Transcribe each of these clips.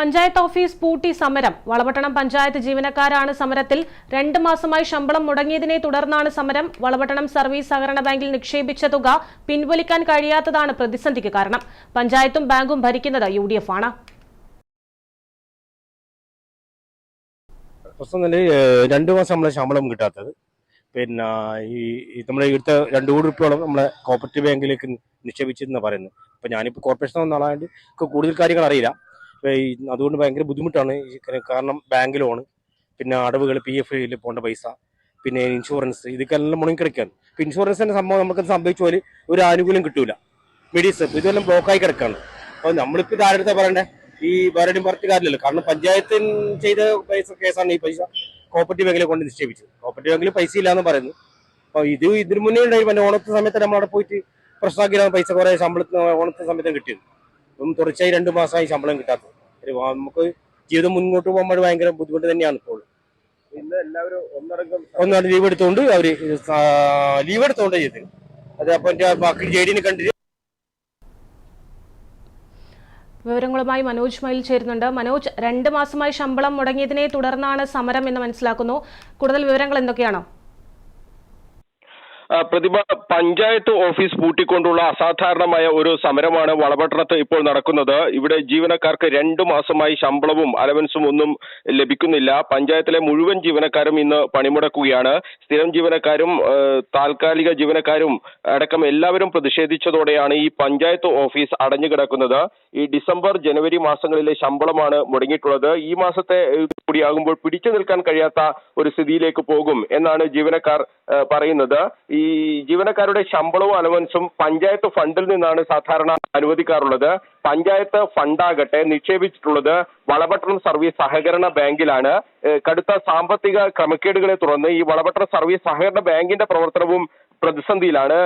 Panchayat office പൂട്ടി സമരം. വളപട്ടണം പഞ്ചായത്ത് ജീവനക്കാരാണ് സമരത്തിൽ രണ്ട് മാസമായി ശമ്പളം മുടങ്ങിയതിനെ തുടർന്നാണ് സമരം. വളപട്ടണം സർവീസ് സഹകരണ ബാങ്കിൽ നിക്ഷേപിച്ച തുക പിൻവലിക്കാൻ കഴിയാത്തതാണ് പ്രതിസന്ധിക്ക് കാരണം. പഞ്ചായത്തും ബാങ്കും ഭരിക്കുന്നത് യു ആണ് പ്രശ്നം തന്നെ രണ്ട് മാസം നമ്മളെ ശമ്പളം കിട്ടാത്തത്. പിന്നെ ഈ നമ്മുടെ ഇവിടുത്തെ രണ്ട് കോടി റുപ്യോളം നമ്മളെ കോപ്പറേറ്റീവ് ബാങ്കിലേക്ക് നിക്ഷേപിച്ചെന്ന് പറയുന്നത്. അപ്പൊ ഞാനിപ്പോൾ കോർപ്പറേഷൻ വന്ന ആളായതുകൊണ്ട് കൂടുതൽ കാര്യങ്ങൾ അറിയില്ല. അതുകൊണ്ട് ഭയങ്കര ബുദ്ധിമുട്ടാണ് കാരണം ബാങ്ക് ലോണ് പിന്നെ അടവുകൾ പി എഫ് പോകേണ്ട പൈസ പിന്നെ ഇൻഷുറൻസ് ഇതൊക്കെ എല്ലാം മുടങ്ങി ഇപ്പം ഇൻഷുറൻസ് ഇൻഷുറൻസിന്റെ സംഭവം നമുക്ക് സംഭവിച്ച പോലെ ഒരു ആനുകൂല്യം കിട്ടൂല. മെഡിസപ്പ് ഇതെല്ലാം ബ്ലോക്കായി കിടക്കാണ്. അപ്പോൾ നമ്മളിപ്പോൾ ഇത് ആരുടെ പറയണ്ടേ? ഈ വേറെയും പാർട്ടിക്കാരില്ലല്ലോ കാരണം പഞ്ചായത്തിൽ ചെയ്ത പൈസ കേസാണ് ഈ പൈസ. കോപ്പറേറ്റീവ് ബാങ്കിലെ കൊണ്ട് നിക്ഷേപിച്ചത്. കോപ്പറേറ്റീവ് ബാങ്കിൽ പൈസ ഇല്ലാന്ന് പറയുന്നു അപ്പോൾ ഇത് ഇതിന് മുന്നേ ഉണ്ടായി. പിന്നെ ഓണത്തെ സമയത്ത് നമ്മൾ അവിടെ പോയിട്ട് പ്രശ്നമാക്കിയാണ് പൈസ കുറേ ശമ്പളത്തിന് ഓണത്തെ സമയത്ത് കിട്ടിയത്. ഇപ്പം തുടർച്ചയായി രണ്ട് മാസമായി ശമ്പളം കിട്ടാത്തത്. ഒരു നമുക്ക് ജീവിതം മുന്നോട്ട് പോകുമ്പോൾ ഭയങ്കര ബുദ്ധിമുട്ട് തന്നെയാണ് ഇപ്പോൾ. ഇന്ന് എല്ലാവരും ഒന്നടങ്കം ലീവ് എടുത്തുകൊണ്ട് അവർ ലീവ് എടുത്തുകൊണ്ട് ചെയ്തത് അത് അപ്പൊ എന്റെ ബാക്കി ജെ ഡിനെ കണ്ടിട്ട് വിവരങ്ങളുമായി മനോജ് മയിൽ ചേരുന്നുണ്ട്. മനോജ് രണ്ട് മാസമായി ശമ്പളം മുടങ്ങിയതിനെ തുടർന്നാണ് സമരം എന്ന് മനസ്സിലാക്കുന്നു. കൂടുതൽ വിവരങ്ങൾ എന്തൊക്കെയാണോ? പ്രതിഭ പഞ്ചായത്ത് ഓഫീസ് പൂട്ടിക്കൊണ്ടുള്ള അസാധാരണമായ ഒരു സമരമാണ് വളപട്ടണത്ത് ഇപ്പോൾ നടക്കുന്നത്. ഇവിടെ ജീവനക്കാർക്ക് രണ്ടു മാസമായി ശമ്പളവും അലവൻസും ഒന്നും ലഭിക്കുന്നില്ല. പഞ്ചായത്തിലെ മുഴുവൻ ജീവനക്കാരും ഇന്ന് പണിമുടക്കുകയാണ്. സ്ഥിരം ജീവനക്കാരും താൽക്കാലിക ജീവനക്കാരും അടക്കം എല്ലാവരും പ്രതിഷേധിച്ചതോടെയാണ് ഈ പഞ്ചായത്ത് ഓഫീസ് അടഞ്ഞു കിടക്കുന്നത് ഈ ഡിസംബർ ജനുവരി മാസങ്ങളിലെ ശമ്പളമാണ് മുടങ്ങിയിട്ടുള്ളത്. ഈ മാസത്തെ കൂടിയാകുമ്പോൾ പിടിച്ചു നിൽക്കാൻ കഴിയാത്ത ഒരു സ്ഥിതിയിലേക്ക് പോകും എന്നാണ് ജീവനക്കാർ പറയുന്നത്. ഈ ജീവനക്കാരുടെ ശമ്പളവും അലവൻസും പഞ്ചായത്ത് ഫണ്ടിൽ നിന്നാണ് സാധാരണ അനുവദിക്കാറുള്ളത്. പഞ്ചായത്ത് ഫണ്ടാകട്ടെ നിക്ഷേപിച്ചിട്ടുള്ളത് വളപട്ടണം സർവീസ് സഹകരണ ബാങ്കിലാണ്. കടുത്ത സാമ്പത്തിക ക്രമക്കേടുകളെ തുടർന്ന് ഈ വളപട്ടണം സർവീസ് സഹകരണ ബാങ്കിന്റെ പ്രവർത്തനവും പ്രതിസന്ധിയിലാണ്.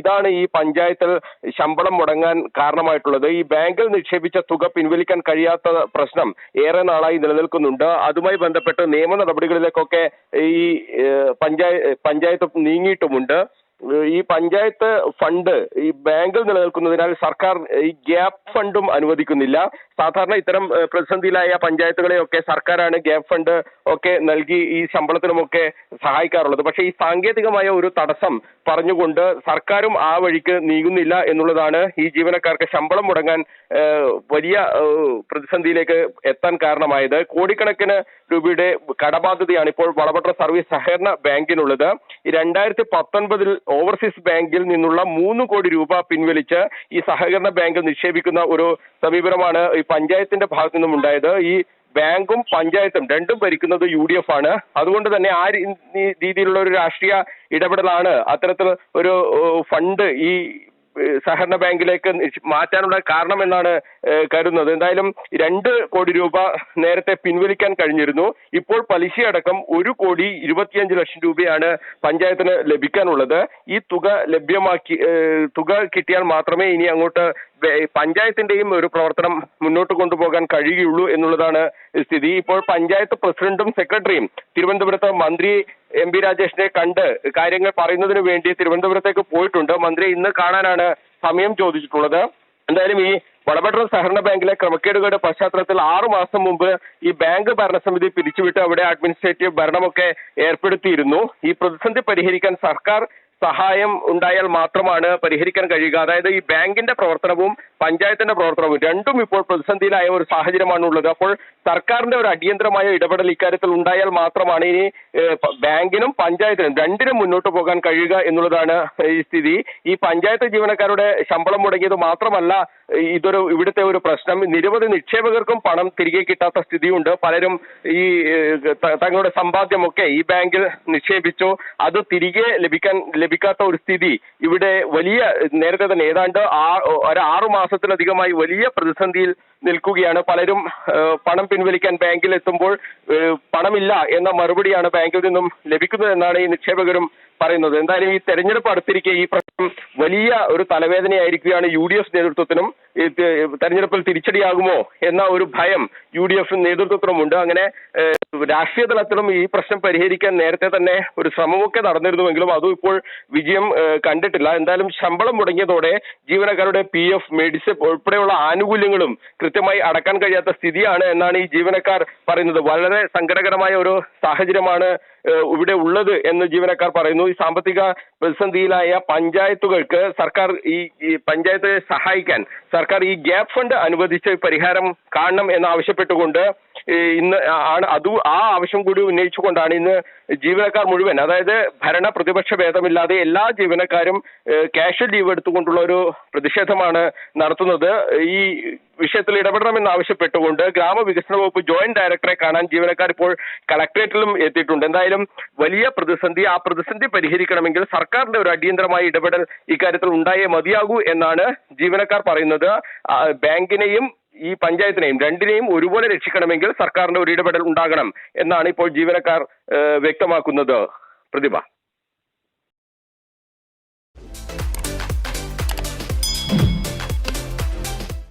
ഇതാണ് ഈ പഞ്ചായത്തിൽ ശമ്പളം മുടങ്ങാൻ കാരണമായിട്ടുള്ളത്. ഈ ബാങ്കിൽ നിക്ഷേപിച്ച തുക പിൻവലിക്കാൻ കഴിയാത്ത പ്രശ്നം ഏറെ നാളായി നിലനിൽക്കുന്നുണ്ട്. അതുമായി ബന്ധപ്പെട്ട് നിയമ നടപടികളിലേക്കൊക്കെ ഈ പഞ്ചായ പഞ്ചായത്ത് നീങ്ങിയിട്ടുമുണ്ട്. ഈ പഞ്ചായത്ത് ഫണ്ട് ഈ ബാങ്കിൽ നിലനിൽക്കുന്നതിനാൽ സർക്കാർ ഈ ഗ്യാപ് ഫണ്ടും അനുവദിക്കുന്നില്ല. സാധാരണ ഇത്തരം പ്രതിസന്ധിയിലായ പഞ്ചായത്തുകളെയൊക്കെ സർക്കാരാണ് ഗ്യാപ് ഫണ്ട് ഒക്കെ നൽകി ഈ ശമ്പളത്തിനുമൊക്കെ സഹായിക്കാറുള്ളത്. പക്ഷേ ഈ സാങ്കേതികമായ ഒരു തടസ്സം പറഞ്ഞുകൊണ്ട് സർക്കാരും ആ വഴിക്ക് നീങ്ങുന്നില്ല എന്നുള്ളതാണ് ഈ ജീവനക്കാർക്ക് ശമ്പളം മുടങ്ങാൻ വലിയ പ്രതിസന്ധിയിലേക്ക് എത്താൻ കാരണമായത്. കോടിക്കണക്കിന് രൂപയുടെ കടബാധ്യതയാണ് ഇപ്പോൾ വളപട്ട സർവീസ് സഹകരണ ബാങ്കിനുള്ളത്. രണ്ടായിരത്തി പത്തൊൻപതിൽ ഓവർസീസ് ബാങ്കിൽ നിന്നുള്ള മൂന്ന് കോടി രൂപ പിൻവലിച്ച് ഈ സഹകരണ ബാങ്കിൽ നിക്ഷേപിക്കുന്ന ഒരു സമീപനമാണ് ഈ പഞ്ചായത്തിന്റെ ഭാഗത്തു നിന്നും ഉണ്ടായത്. ഈ ബാങ്കും പഞ്ചായത്തും രണ്ടും ഭരിക്കുന്നത് യു ഡി എഫ് ആണ്. അതുകൊണ്ട് തന്നെ ആ രീതിയിലുള്ള ഒരു രാഷ്ട്രീയ ഇടപെടലാണ് അത്തരത്തിൽ ഒരു ഫണ്ട് ഈ സഹകരണ ബാങ്കിലേക്ക് മാറ്റാനുള്ള കാരണം എന്നാണ് കരുതുന്നത്. എന്തായാലും രണ്ട് കോടി രൂപ നേരത്തെ പിൻവലിക്കാൻ കഴിഞ്ഞിരുന്നു. ഇപ്പോൾ പലിശയടക്കം ഒരു കോടി ഇരുപത്തിയഞ്ച് ലക്ഷം രൂപയാണ് പഞ്ചായത്തിന് ലഭിക്കാനുള്ളത്. ഈ തുക ലഭ്യമാക്കി തുക കിട്ടിയാൽ മാത്രമേ ഇനി അങ്ങോട്ട് പഞ്ചായത്തിന്റെയും ഒരു പ്രവർത്തനം മുന്നോട്ട് കൊണ്ടുപോകാൻ കഴിയുള്ളൂ എന്നുള്ളതാണ് സ്ഥിതി. ഇപ്പോൾ പഞ്ചായത്ത് പ്രസിഡന്റും സെക്രട്ടറിയും തിരുവനന്തപുരത്ത് മന്ത്രി എം പി രാജേഷിനെ കണ്ട് കാര്യങ്ങൾ പറയുന്നതിന് വേണ്ടി തിരുവനന്തപുരത്തേക്ക് പോയിട്ടുണ്ട്. മന്ത്രി ഇന്ന് കാണാനാണ് സമയം ചോദിച്ചിട്ടുള്ളത്. എന്തായാലും ഈ വളപട്ടണം സഹകരണ ബാങ്കിലെ ക്രമക്കേടുകളുടെ പശ്ചാത്തലത്തിൽ ആറു മാസം മുമ്പ് ഈ ബാങ്ക് ഭരണസമിതി പിരിച്ചുവിട്ട് അവിടെ അഡ്മിനിസ്ട്രേറ്റീവ് ഭരണമൊക്കെ ഏർപ്പെടുത്തിയിരുന്നു. ഈ പ്രതിസന്ധി പരിഹരിക്കാൻ സർക്കാർ സഹായം ഉണ്ടായാൽ മാത്രമാണ് പരിഹരിക്കാൻ കഴിയുക. അതായത് ഈ ബാങ്കിന്റെ പ്രവർത്തനവും പഞ്ചായത്തിന്റെ പ്രവർത്തനവും രണ്ടും ഇപ്പോൾ പ്രതിസന്ധിയിലായ ഒരു സാഹചര്യമാണ് ഉള്ളത് അപ്പോൾ സർക്കാരിന്റെ ഒരു അടിയന്തരമായ ഇടപെടൽ ഇക്കാര്യത്തിൽ ഉണ്ടായാൽ മാത്രമാണ് ഇനി ബാങ്കിനും പഞ്ചായത്തിനും രണ്ടിനും മുന്നോട്ട് പോകാൻ കഴിയുക എന്നുള്ളതാണ് ഈ സ്ഥിതി. ഈ പഞ്ചായത്ത് ജീവനക്കാരുടെ ശമ്പളം മുടങ്ങിയത് മാത്രമല്ല ഇതൊരു ഇവിടുത്തെ ഒരു പ്രശ്നം. നിരവധി നിക്ഷേപകർക്കും പണം തിരികെ കിട്ടാത്ത സ്ഥിതിയുണ്ട്. പലരും ഈ തങ്ങളുടെ സമ്പാദ്യമൊക്കെ ഈ ബാങ്കിൽ നിക്ഷേപിച്ചു. അത് തിരികെ ലഭിക്കാൻ ലഭിക്കാത്ത ഒരു സ്ഥിതി ഇവിടെ വലിയ നേരത്തെ തന്നെ ഏതാണ്ട് ആ ഒരു ആറു മാസത്തിലധികമായി വലിയ പ്രതിസന്ധിയിൽ നിൽക്കുകയാണ്. പലരും പണം പിൻവലിക്കാൻ ബാങ്കിൽ എത്തുമ്പോൾ പണമില്ല എന്ന മറുപടിയാണ് ബാങ്കിൽ നിന്നും ലഭിക്കുന്നത് എന്നാണ് ഈ നിക്ഷേപകരും പറയുന്നത്. എന്തായാലും ഈ തെരഞ്ഞെടുപ്പ് അടുത്തിരിക്കെ ഈ പ്രശ്നം വലിയ ഒരു തലവേദനയായിരിക്കുകയാണ് യു ഡി എഫ് നേതൃത്വത്തിനും തെരഞ്ഞെടുപ്പിൽ തിരിച്ചടിയാകുമോ എന്ന ഒരു ഭയം യു ഡി എഫ് നേതൃത്വത്തിനുമുണ്ട് അങ്ങനെ രാഷ്ട്രീയ തലത്തിലും ഈ പ്രശ്നം പരിഹരിക്കാൻ നേരത്തെ തന്നെ ഒരു ശ്രമമൊക്കെ നടന്നിരുന്നുവെങ്കിലും അതും ഇപ്പോൾ വിജയം കണ്ടിട്ടില്ല. എന്തായാലും ശമ്പളം മുടങ്ങിയതോടെ ജീവനക്കാരുടെ പി എഫ് മെഡിസിൻ ഉൾപ്പെടെയുള്ള ആനുകൂല്യങ്ങളും കൃത്യമായി അടക്കാൻ കഴിയാത്ത സ്ഥിതിയാണ് എന്നാണ് ഈ ജീവനക്കാർ പറയുന്നത്. വളരെ സങ്കടകരമായ ഒരു സാഹചര്യമാണ് ഇവിടെ ഉള്ളത് എന്ന് ജീവനക്കാർ പറയുന്നു. ഈ സാമ്പത്തിക പ്രതിസന്ധിയിലായ പഞ്ചായത്തുകൾക്ക് സർക്കാർ ഈ പഞ്ചായത്തുകളെ പഞ്ചായത്തെ സഹായിക്കാൻ സർക്കാർ ഈ ഗ്യാപ് ഫണ്ട് അനുവദിച്ച് പരിഹാരം കാണണം എന്നാവശ്യപ്പെട്ടുകൊണ്ട് ഇന്ന് ആണ് അത് ആ ആവശ്യം കൂടി ഉന്നയിച്ചുകൊണ്ടാണ് ഇന്ന് ജീവനക്കാർ മുഴുവൻ അതായത് ഭരണ പ്രതിപക്ഷ ഭേദമില്ലാതെ എല്ലാ ജീവനക്കാരും ക്യാഷ് ലീവ് എടുത്തുകൊണ്ടുള്ള ഒരു പ്രതിഷേധമാണ് നടത്തുന്നത്. ഈ വിഷയത്തിൽ ഇടപെടണമെന്ന് ആവശ്യപ്പെട്ടുകൊണ്ട് ഗ്രാമവികസന വകുപ്പ് ജോയിന്റ് ഡയറക്ടറെ കാണാൻ ജീവനക്കാർ ഇപ്പോൾ കളക്ടറേറ്റിലും എത്തിയിട്ടുണ്ട്. എന്തായാലും വലിയ പ്രതിസന്ധി ആ പ്രതിസന്ധി പരിഹരിക്കണമെങ്കിൽ സർക്കാരിന്റെ ഒരു അടിയന്തരമായ ഇടപെടൽ ഇക്കാര്യത്തിൽ ഉണ്ടായേ മതിയാകൂ എന്നാണ് ജീവനക്കാർ പറയുന്നത്. ബാങ്കിനെയും ഈ പഞ്ചായത്തിനെയും രണ്ടിനെയും ഒരുപോലെ രക്ഷിക്കണമെങ്കിൽ സർക്കാരിന്റെ ഒരു ഇടപെടൽ ഉണ്ടാകണം എന്നാണ് ഇപ്പോൾ ജീവനക്കാർ വ്യക്തമാക്കുന്നത്. പ്രതിഭ.